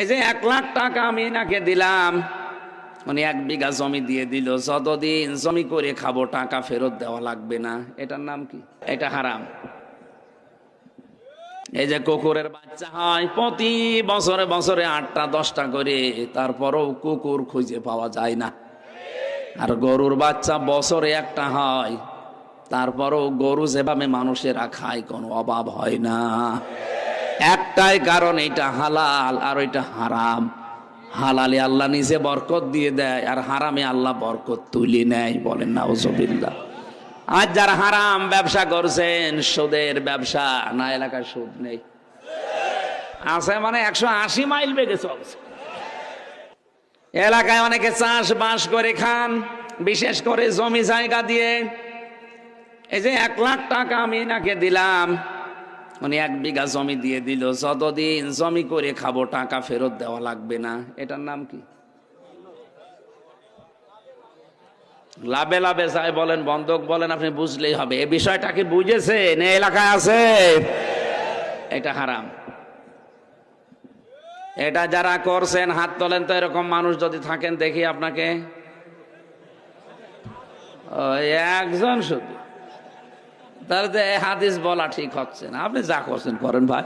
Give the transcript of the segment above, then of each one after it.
এই যে এক লাখ টাকা আমি এনাকে দিলাম, উনি এক বিঘা জমি দিয়ে দিল, যতদিন জমি করে খাব, টাকা ফেরত দেওয়া লাগবে না। এটার নাম কি? এটা হারাম। এই যে কুকুরের বাচ্চা হয়, প্রতি বছরে বছরে আটটা, দশটা করে, তারপরও কুকুর খুঁজে পাওয়া যায় না। আর গরুর বাচ্চা বছরে একটা হয়, তারপরও গরু যেভাবে মানুষেরা খায়, কোনো অভাব হয় না। একটাই কারণ এটা হালাল আর ওইটা হারাম। হালালে আল্লাহ নিজে বরকত দিয়ে দেয় আর হারামে আল্লাহ বরকত তুলে নেয় বলেন না ওজবিল্লা আজ যারা হারাম ব্যবসা করছেন, সুদের ব্যবসা, না এলাকায় সুদ নেই। আছে মানে একশো আশি মাইল বেগে চলছে। এলাকায় অনেকে চাষ বাস করে খান, বিশেষ করে জমি জায়গা দিয়ে। এই যে এক লাখ টাকা আমি এনাকে দিলাম উনি এক বিঘা জমি দিয়ে দিল, যতদিন জমি করে খাব, টাকা ফেরত দেওয়া লাগবে না। এটার নাম কি? লাভে লাভে যাই বলেন, বন্ধক বলেন, আপনি বুঝলেই হবে। এ বিষয়টা কি বুঝেছেন? এ এলাকায় আছে? এটা হারাম। এটা যারা করছেন, হাত তোলেন তো এরকম মানুষ যদি থাকেন, দেখি আপনাকে। একজন শুধু। তাহলে তো হাদিস বলা ঠিক হচ্ছে না। আপনি যা করছেন করেন ভাই।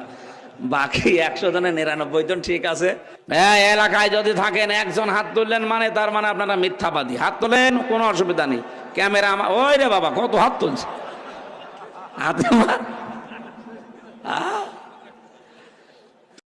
বাকি একশো জনের নিরানব্বই জন ঠিক আছে। হ্যাঁ এলাকায় যদি থাকেন, একজন হাত তুললেন মানে তার মানে আপনারা মিথ্যাবাদী। হাত তোলেন, কোনো অসুবিধা নেই। ক্যামেরা আমার ওই রে বাবা, কত হাত তুলছে। হাত